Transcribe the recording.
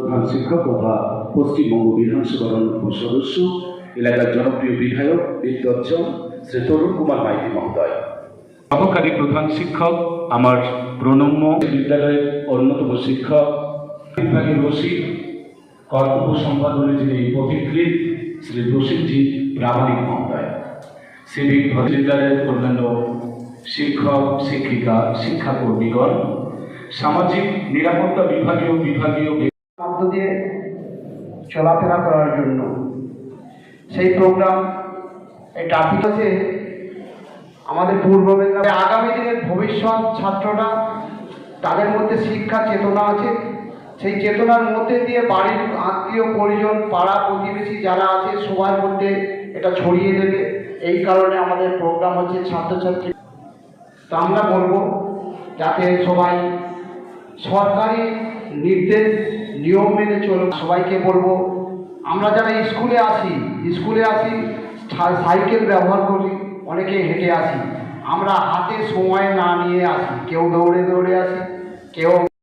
প্রধান শিক্ষক তথা পশ্চিমবঙ্গ বিধানসভার অন্যতম সদস্য এলাকার জনপ্রিয় বিধায়ক বিদ্যর্জন শ্রী তরুণ কুমার মাইতি মহোদয়। সহকারী প্রধান শিক্ষক আমার প্রণম্য। বিদ্যালয়ের অন্যতম শিক্ষক বিভাগের রসিক কর্তব্য সম্পাদনে যিনি পথিকৃত শ্রী রসিকজি প্রামাণিক মহোদয়। সিভিক বিদ্যালয়ের অন্যান্য শিক্ষক শিক্ষিকা শিক্ষাকর্মীগণ সামাজিক নিরাপত্তা বিভাগীয় বিভাগীয় মধ্য দিয়ে চলাফেরা করার জন্য। সেই প্রোগ্রাম এই ট্রাফিক আছে। আমাদের পূর্ব মেদিনীপুরে আগামী দিনের ভবিষ্যৎ ছাত্ররা তাদের মধ্যে শিক্ষা চেতনা আছে। সেই চেতনার মধ্যে দিয়ে বাড়ির আত্মীয় পরিজন, পাড়া প্রতিবেশী যারা আছে, সবার মধ্যে এটা ছড়িয়ে দেবে। এই কারণে আমাদের প্রোগ্রাম হচ্ছে ছাত্রছাত্রী। তো আমরা বলব, যাতে সবাই সরকারি নির্দেশ নিয়ম মেনে চলো, সবাইকে বলব, আমরা যারা স্কুলে আসি স্কুলে আসি সাইকেল ব্যবহার করি, অনেকে হেঁটে আসি। আমরা হাতে সময় না নিয়ে আসি, কেউ দৌড়ে দৌড়ে আসি, কেউ